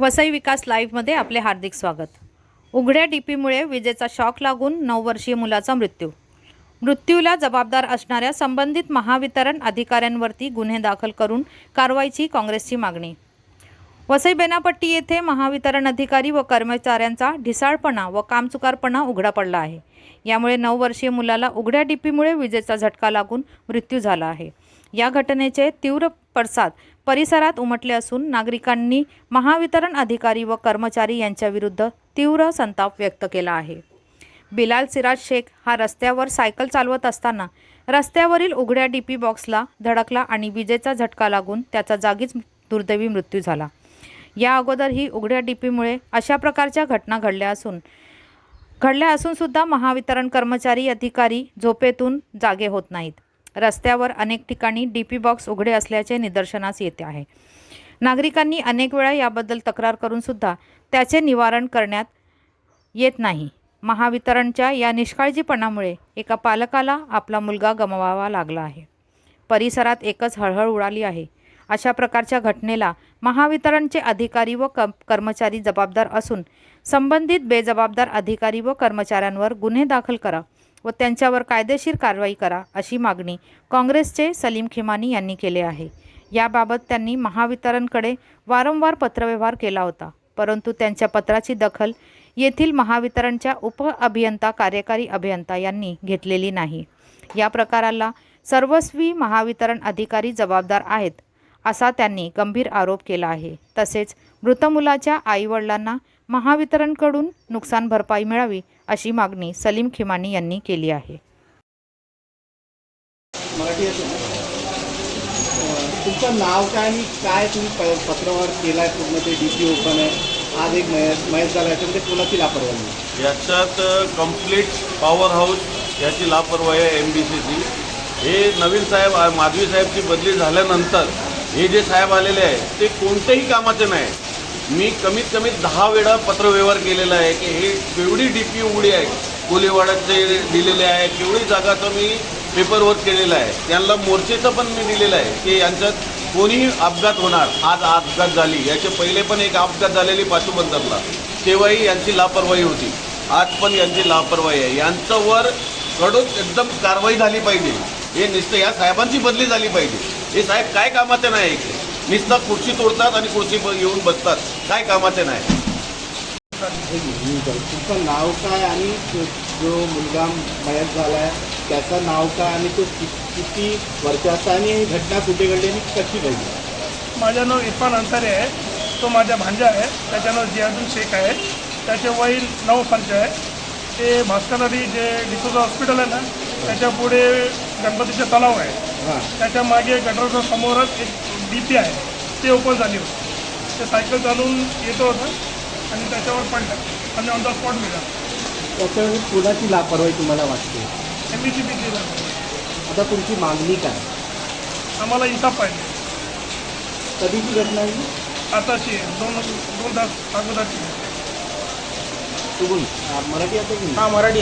वसई विकास लाईव्हमध्ये आपले हार्दिक स्वागत. उघड्या डीपीमुळे विजेचा शॉक लागून नऊ वर्षीय मुलाचा मृत्यू. मृत्यूला जबाबदार असणाऱ्या संबंधित महावितरण अधिकाऱ्यांवरती गुन्हे दाखल करून कारवाईची काँग्रेसची मागणी. वसई बेनापट्टी येथे महावितरण अधिकारी व कर्मचाऱ्यांचा ढिसाळपणा व कामचुकारपणा उघडा पडला आहे. यामुळे नऊ वर्षीय मुलाला उघड्या डीपीमुळे विजेचा झटका लागून मृत्यू झाला आहे. या घटनेचे तीव्र पडसाद परिसरात उमटले असून नागरिकांनी महावितरण अधिकारी व कर्मचारी यांच्याविरुद्ध तीव्र संताप व्यक्त केला आहे. बिलाल सिराज शेख हा रस्त्यावर सायकल चालवत असताना रस्त्यावरील उघड्या डीपी बॉक्सला धडकला आणि विजेचा झटका लागून त्याचा जागीच दुर्दैवी मृत्यू झाला. या अगोदरही उघड्या डीपीमुळे अशा प्रकारच्या घटना घडल्या असून घडल्या असूनसुद्धा महावितरण कर्मचारी अधिकारी झोपेतून जागे होत नाहीत. रस्त्यावर अनेक ठिकाणी डी पी बॉक्स उघडे असल्याचे निदर्शनास येते आहे. नागरिकांनी अनेक वेळा याबद्दल तक्रार करूनसुद्धा त्याचे निवारण करण्यात येत नाही. महावितरणच्या या निष्काळजीपणामुळे एका पालकाला आपला मुलगा गमवावा लागला आहे. परिसरात एकच हळहळ उडाली आहे. अशा प्रकारच्या घटनेला महावितरणचे अधिकारी व कम कर्मचारी जबाबदार असून संबंधित बेजबाबदार अधिकारी व कर्मचाऱ्यांवर गुन्हे दाखल करा व त्यांच्यावर कायदेशीर कारवाई करा अशी मागणी काँग्रेसचे सलीम खिमानी यांनी केले आहे. याबाबत त्यांनी महावितरणकडे वारंवार पत्रव्यवहार केला होता परंतु त्यांच्या पत्राची दखल येथील महावितरणच्या उपअभियंता कार्यकारी अभियंता यांनी घेतलेली नाही. या प्रकाराला सर्वस्वी महावितरण अधिकारी जबाबदार आहेत असा त्यांनी गंभीर आरोप केला आहे. तसेच मृत मुलाच्या आईवडिलांना महावितरणकडून नुकसान भरपाई मिळावी अशी मागणी सलीम खिमानी यांनी केली आहे. तुमचं नाव काय आणि काय तुम्ही पत्रावर केलाय? पूर्ण ते डी पी ओपन आहे. आज एक मयत मयत झाला. याच्यामध्ये कोणाची लापरवाही याच्यात कंप्लीट पॉवर हाऊस याची लापरवाही आहे एम डी सीची हे नवीन साहेब माधवी साहेबची बदली झाल्यानंतर हे जे साहेब आलेले आहे ते कोणत्याही कामाचे नाही. मी कमीत कमी दहा वेळा पत्रव्यवहार केलेला आहे की हे केवढी डी पी उघडी आहे कोलीवाड्याचे दिलेले आहे केवढी जागाचं मी पेपरवर्क केलेलं आहे. त्यांना मोर्चेचं पण मी दिलेलं आहे की यांच्यात कोणीही अपघात होणार. आज अपघात झाली. याचे पहिले पण एक अपघात झालेली पाशुबंदरला तेव्हाही यांची लापरवाही होती. आज पण यांची लापरवाही आहे. यांच्यावर कडून एकदम कारवाई झाली पाहिजे. हे निश्चय या साहेबांची बदली झाली पाहिजे. हे साहेब काय कामाचे नाही ऐकले नुसतं खुर्ची तोडतात आणि खुर्ची येऊन बसतात. काय कामाचे नाही. तुमचं नाव काय आणि जो मुलगा मयत झाला आहे त्याचं नाव काय आणि तो कि- किती वर्षाचा आणि ही घटना कुठे घडली आणि कशी घडली? माझं नाव इरफान अन्सारी आहे. तो माझा भांजा आहे. त्याचं नाव जियादुल शेख आहे. त्याचे वय नऊ पंच आहे. ते भास्करवाडी जे डिसोजा हॉस्पिटल आहे ना त्याच्या पुढे गणपतीचे तलाव आहे. हां. त्याच्यामागे गटरच्या समोरच एक डी पी आहे ते ओपन झाली होती. ते सायकल चालवून येतो होतं आणि त्याच्यावर पडलं. आणि ऑन द स्पॉट मिळालं त्याच्यावर कोणाची लापरवाही तुम्हाला वाटते? एम बी सी आता तुमची मागणी काय? आम्हाला इन्साफ पाहिजे. कधीची घटना आहे ही? आताची आहे. दोन दोन तास अगोदरची आहे. हा, मराठी येते की नाही? हा मराठी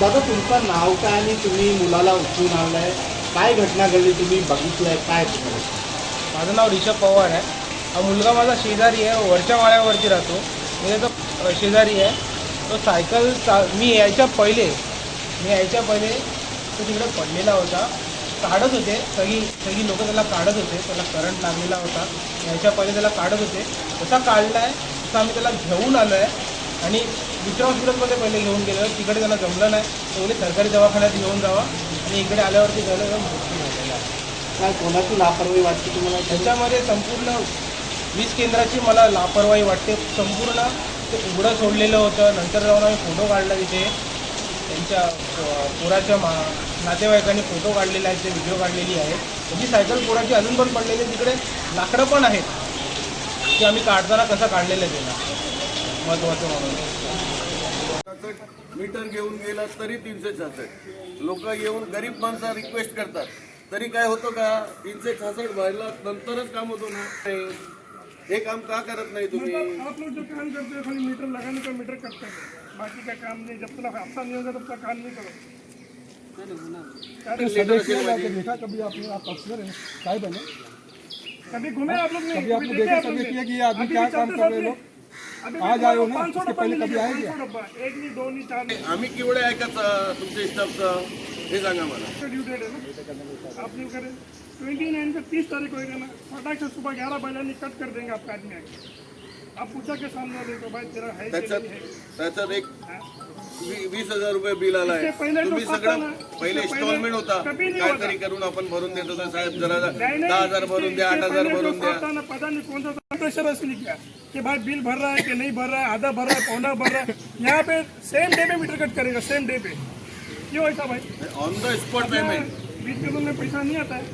दादा तुमचं नाव काय आणि तुम्ही मुलाला उचलून आणलाय? काय घटना घडली? तुम्ही बघितलंय? काय तुम्हाला? माझं नाव रिषभ पवार आहे. हा मुलगा माझा शेजारी आहे. वरच्या माळ्यावरती राहतो. म्हणजे तो शेजारी आहे. तो सायकल चा मी यायच्या पहिले मी यायच्या पहिले तो तिकडे पडलेला होता. काढत होते. सगळी सगळी लोकं त्याला काढत होते. त्याला करंट लागलेला होता. यायच्या पहिले त्याला काढत होते. तसा काढला आहे तसा आम्ही त्याला घेऊन आलो आहे आणि दुसऱ्या हॉस्पिटलमध्ये पहिले घेऊन गेलो तिकडे त्याला जमलं नाही. तो सरकारी दवाखान्यात घेऊन जावा. आणि इकडे आल्यावरती झालं तर मृत्यू झालेला आहे काय कोणाची लापरवाही वाटते तुम्हाला? त्याच्यामध्ये संपूर्ण वीज केंद्राची मला लापरवाही वाटते. संपूर्ण ते उघडं सोडलेलं होतं. नंतर जाऊन आम्ही फोटो काढला तिथे त्यांच्या पोराच्या मा नातेवाईकांनी फोटो काढलेले आहेत ते व्हिडिओ काढलेली आहे त्याची सायकल पोराची अजून पण पडलेली आहे. तिकडे लाकडं पण आहेत. की आम्ही काढताना कसं काढलेलं आहे त्याला महत्त्वाचं म्हणून. मीटर घेऊन गेला तरी तीनशे छासष्ट लोक येऊन गरीब माणसं रिक्वेस्ट करतात. तरी काय होतं का? तीनशे छासष्ट व्हायला नंतरच काम होतो ना. हे काम का करत नाही तुम्ही? आप लोग जो काम करते हैं खाली मीटर लगाने का मीटर करते हैं बाकी का काम नहीं जब तक हफ़्ता नहीं होगा तब तक काम नहीं करो. देखा कभी आपने आप पर्सनल है साहिब है कभी घूमे आप लोग नहीं कभी आपने देखे कभी किया कि ये आदमी क्या काम कर रहे। अभी आज हो ना, 500 इसके पहले कभी आए क्या? 500 डब्बा एक नहीं दो नहीं चार नहीं। आम्ही केवढे ऐकायचं तुमच्या स्टाफचं हे सांगा मला. ड्यू डेट है ना? आप न्यू करें। ट्वेंटी नाइन से तीस तारीख होएगा ना। फटाक से सुबह ग्यारह बजे कट कर देंगे आपका आदमी आके। आप पूछा के सामने देखो भाई तेरा है कि त्याच्यात नहीं त्याच्यात एक? वी- वीस हजार रुपये बिल इसके पहिले तुम्ही सगळं पहिले इन्स्टॉलमेंट होता. कभी नहीं काहीतरी होता. करून आपण भरून देत होतो. साहेब जरा नहीं, नहीं, दहा हजार भरून द्या आठ हजार भरून द्या. था ना, पता नहीं कौन सा प्रेशर नहीं किया. कि भाई बिल भर रहा है कि नहीं भर रहा है आधा भर रहा है पौना भर रहा है. यहाँ पे सेम डे पे मीटर कट करेगा सेम डे पे. क्यों ऐसा भाई? ऑन द स्पॉट पेमेंट बीच में पैसा नहीं आता है।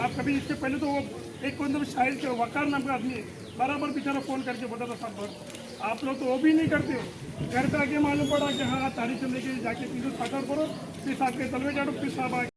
आप कभी इसके पहले तो वो एक सा शाहिद के वकार नाम का आदमी है। बराबर बेचारा फ़ोन करके बताता सब भर आप लोग तो वो भी नहीं करते। हो घर पे आके मालूम पड़ा कि हाँ तारीख से लेके जाके पीछे साकार करो फिर साथ के तलवे चाटो फिर साहब आके